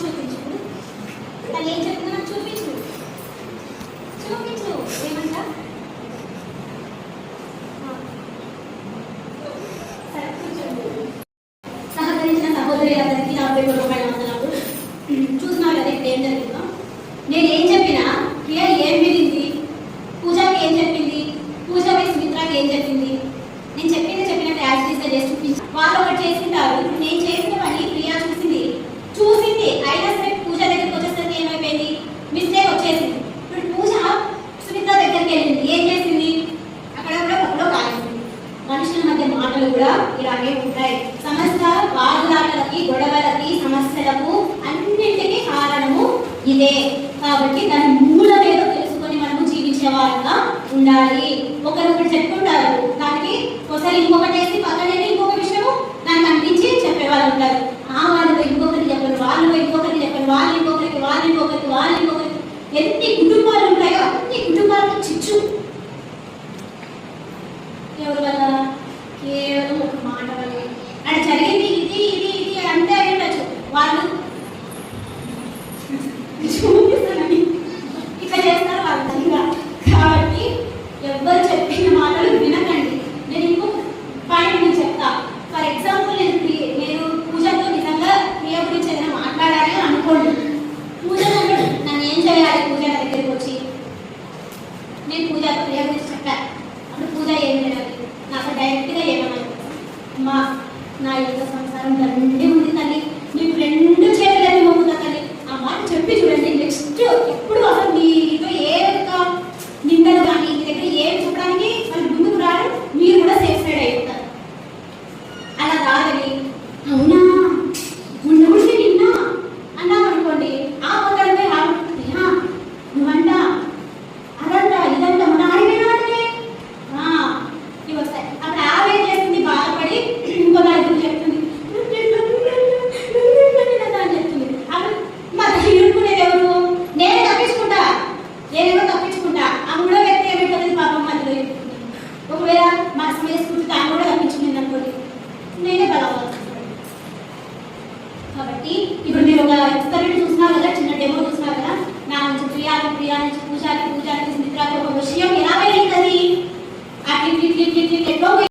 చూపించు ఏం చెప్పిందో చూపించు చూపించు ఏమంట సహకరించిన సహోదరి అందరికీ నలభై మూడు రూపాయలు ఏం జరిగిందో నేను ఏం చెప్పినా ఏం వినింది పూజకి ఏం చెప్పింది పూజ వేసి మిత్రాకి ఏం చెప్పింది నేను చెప్పింది చెప్పినట్టు యాజ్ చేస్తే చేసి వాళ్ళు ఒకటి చేసుకుంటారు నేను చేసి అలాగే ఉంటాయి. సమస్త వాదులాటలకి గొడవలకి సమస్యలకు అన్నింటికి కారణము ఇదే. కాబట్టి దాని మూల మీద తెలుసుకొని మనము జీవించే వారుగా ఉండాలి. ఒకరొకరు చెప్పుకుంటారు దానికి ఒకసారి ఇంకొకటి వేసి పక్కనే ఇంకొక విషయము? దాన్ని అనిపించి చెప్పేవాళ్ళు ఉంటారు. ఆ వాళ్ళతో ఇంకొకరికి చెప్పరు వాళ్ళు ఇంకొకరికి చెప్పరు వాళ్ళు ఇంకొకరికి వాళ్ళు ఇంకొకరికి వాళ్ళు ఇంకొకరికి. ఎన్ని కుటుంబాలు ఉంటాయో అన్ని కుటుంబాలకు చిచ్చు. డ్రెస్సులు వేసుకుంటే తాను కూడా కనిపించింది అనుకోండి. నేనే బలపడుతున్నాను కాబట్టి ఇప్పుడు మీరు ఒక ఎక్స్పెరిమెంట్ చూసినా కదా చిన్న డెమో చూసినా కదా నా నుంచి ప్రియాకి ప్రియా నుంచి పూజాకి పూజాకి నిద్రకి ఒక విషయం ఎలా వెళ్ళింది అది? అట్లా